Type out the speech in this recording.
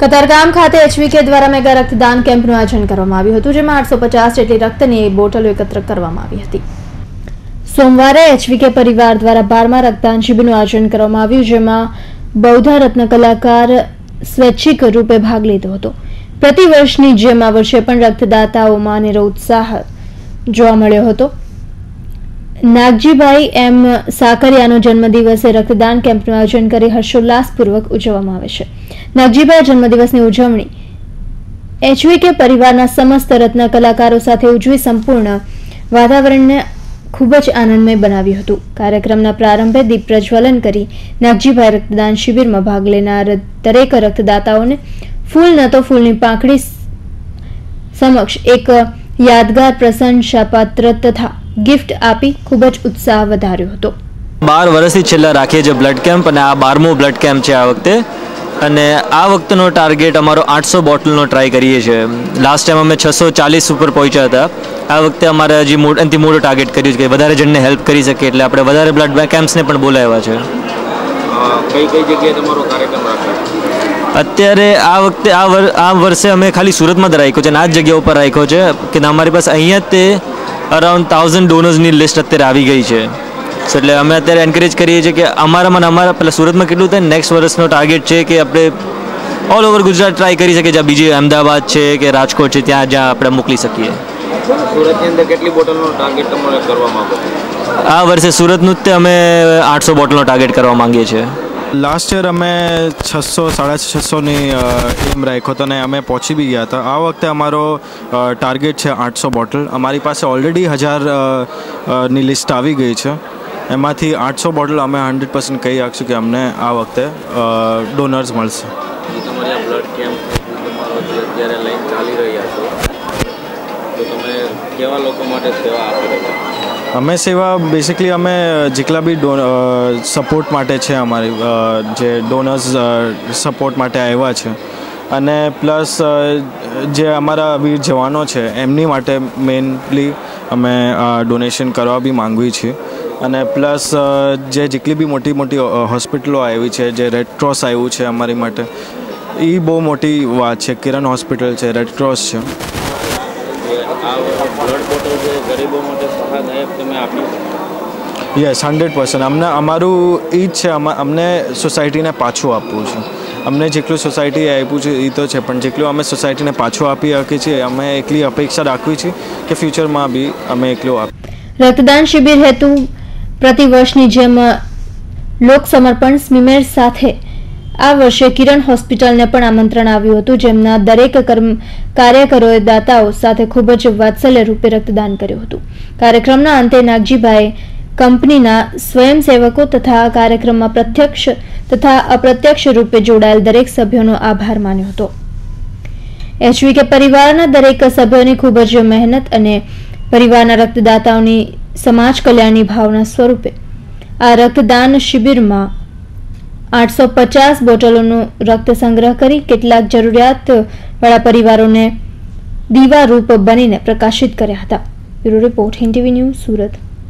કતારગામ ખાતે એચવીકે દ્વારા મેગા રક્તદાન કેમ્પનું આયોજન કરવામાં આવ્યું હતું, જેમાં આઠસો પચાસ જેટલી રક્તની બોટલો એકત્ર કરવામાં આવી હતી. સોમવારે એચવીકે પરિવાર દ્વારા બારમા રક્તદાન શિબિરનું આયોજન કરવામાં આવ્યું, જેમાં બૌદ્ધા રત્ન કલાકાર સ્વૈચ્છિક રૂપે ભાગ લીધો હતો. પ્રતિ વર્ષની જેમ આ વર્ષે પણ રક્તદાતાઓમાં અનેરો ઉત્સાહ જોવા મળ્યો હતો. નાગજીભાઈ એમ સાકરિયાનો જન્મદિવસે રક્તદાન કેમ્પનું આયોજન કરી હર્ષોલ્લાસપૂર્વક ઉજવવામાં આવે છે. નાગજીભાઈ જન્મદિવસની ઉજવણી એચવીકે પરિવારના સમસ્ત રત્ન કલાકારો સાથે ઉજવી સંપૂર્ણ વાતાવરણને ખૂબ જ આનંદમય બનાવ્યું હતું. કાર્યક્રમના પ્રારંભે દીપ પ્રજ્વલન કરી નાગજીભાઈ રક્તદાન શિબિરમાં ભાગ લેનાર દરેક રક્તદાતાઓને ફૂલ ન તો ફૂલની પાંખડી સમક્ષ એક યાદગાર પ્રશંસાપાત્ર તથા ગિફ્ટ આપી ખૂબ જ ઉત્સાહ વધાર્યો હતો. બાર વર્ષથી છેલ્લા રાખીએ છીએ બ્લડ કેમ્પ અને આ બારમો બ્લડ કેમ્પ છે આ વખતે. અને આ વખતનો ટાર્ગેટ અમારો આઠસો બોટલનો ટ્રાય કરીએ છીએ. લાસ્ટ ટાઈમ અમે છસો ચાલીસ ઉપર પહોંચ્યા હતા. આ વખતે અમારે હજી મોટ એનાથી મોટો ટાર્ગેટ કર્યું છે કે વધારે જણને હેલ્પ કરી શકીએ એટલે આપણે વધારે બ્લડ કેમ્પ્સને પણ બોલાવ્યા છે. કઈ કઈ જગ્યાએ તમારો કાર્યક્રમ રાખ્યો? અત્યારે આ વખતે આ વર્ષે અમે ખાલી સુરતમાં જ રાખ્યો છે અને આ જ જગ્યા ઉપર રાખ્યો છે. કે અમારી પાસે અહીંયા તે અરાઉન્ડ થાઉઝન્ડ ડોનર્સની લિસ્ટ અત્યારે આવી ગઈ છે. એટલે અમે અત્યારે એન્કરેજ કરીએ છીએ કે અમારામાં અમારા પેલા સુરતમાં કેટલું થાય? નેક્સ્ટ વર્ષનો ટાર્ગેટ છે કે આપણે ઓલ ઓવર ગુજરાત ટ્રાય કરી શકીએ જ્યાં બીજી અમદાવાદ છે કે રાજકોટ છે ત્યાં જ્યાં આપણે મોકલી શકીએ. સુરતની અંદર કેટલી બોટલનો ટાર્ગેટ તમારે કરવા માંગો આ વર્ષે સુરતનું જ તે અમે આઠસો બોટલનો ટાર્ગેટ કરવા માંગીએ છીએ. લાસ્ટ યર અમે છસો, સાડા છસોની એમ રાખ્યો હતો અને અમે પહોંચી બી ગયા હતા. આ વખતે અમારો ટાર્ગેટ છે આઠસો બોટલ અમારી પાસે ઓલરેડી હજારની લિસ્ટ આવી ગઈ છે. એમાંથી આઠસો બોટલ અમે હંડ્રેડ પર્સન્ટ કહી રાખશું કે અમને આ વખતે ડોનર્સ મળશે. અમે સેવા બેસિકલી અમે જેટલા બી સપોર્ટ માટે છે અમારી જે ડોનર્સ સપોર્ટ માટે આવ્યા છે. અને પ્લસ જે અમારા વીર જવાનો છે, એમની માટે મેઇનલી અમે ડોનેશન કરવા બી માંગવી છીએ. અને પ્લસ જે જેટલી બી મોટી મોટી હોસ્પિટલો આવી છે, જે રેડ ક્રોસ આવ્યું છે અમારી માટે એ બહુ મોટી વાત છે. કિરણ હોસ્પિટલ છે રેડ ક્રોસ છે. આ બ્લડ બોટલ જે ગરીબો માટે સહાયક તમે આપી છે? યસ હંડ્રેડ પર્સન્ટ અમને અમારું એ જ છે અમા- અમને સોસાયટીને પાછું આપવું છે. અમને જેટલું સોસાયટીએ આપ્યું છે એ તો છે પણ જેટલું અમે સોસાયટીને પાછું આપી શકીએ છીએ અમે એટલી અપેક્ષા રાખવી છે કે ફ્યુચરમાં બી અમે એટલું આપ રક્તદાન શિબિર હેતુ પ્રતિ વર્ષની જેમ લોક સમર્પણ સ્મિમેર સાથે આ વર્ષે કિરણ હોસ્પિટલને પણ આમંત્રણ આવ્યું હતું, જેમના દરેક કાર્યકરોએ દાતાઓ સાથે ખૂબ જ વાત્સલ્ય રૂપે રક્તદાન કર્યું હતું. કાર્યક્રમના અંતે નાગજીભાઈ કંપનીના સ્વયંસેવકો તથા કાર્યક્રમમાં પ્રત્યક્ષ તથા અપ્રત્યક્ષ રૂપે જોડાયેલ દરેક સભ્યોનો આભાર માન્યો હતો. એચવીકે પરિવારના દરેક સભ્યોની ખૂબ જ મહેનત અને પરિવારના રક્તદાતાઓની સમાજ કલ્યાણની ભાવના સ્વરૂપે આ રક્તદાન શિબિરમાં આઠસો પચાસ બોટલોનો રક્ત સંગ્રહ કરી કેટલાક જરૂરિયાતવાળા પરિવારોને દીવારૂપ બનીને પ્રકાશિત કર્યા હતા. Bureau report, Hind news, Surat.